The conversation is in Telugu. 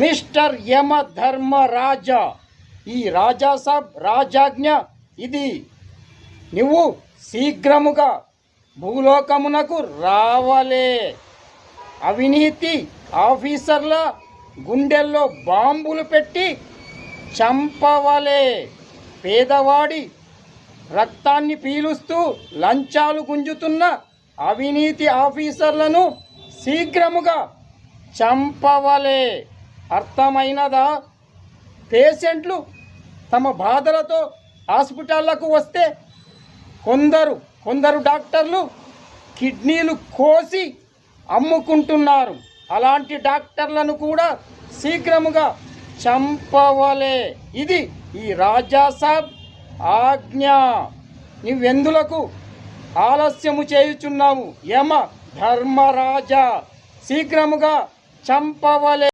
మిస్టర్ యమ ధర్మరాజా ఈ రాజాసాబ్ రాజాజ్ఞ ఇది. నువ్వు శీఘ్రముగా భూలోకమునకు రావలే. అవినీతి ఆఫీసర్ల గుండెల్లో బాంబులు పెట్టి చంపవలే. పేదవాడి రక్తాన్ని పీలుస్తూ లంచాలు గుంజుతున్న అవినీతి ఆఫీసర్లను శీఘ్రముగా చంపవలే. అర్థమైనదా? పేషెంట్లు తమ బాధలతో హాస్పిటళ్ళకు వస్తే కొందరు కొందరు డాక్టర్లు కిడ్నీలు కోసి అమ్ముకుంటున్నారు. అలాంటి డాక్టర్లను కూడా శీఘ్రముగా చంపవలే. ఇది ఈ రాజాసాబ్ ఆజ్ఞ. నువ్వెందులకు ఆలస్యము చేయుచున్నావు? యమ ధర్మరాజా శీఘ్రముగా చంపవలే.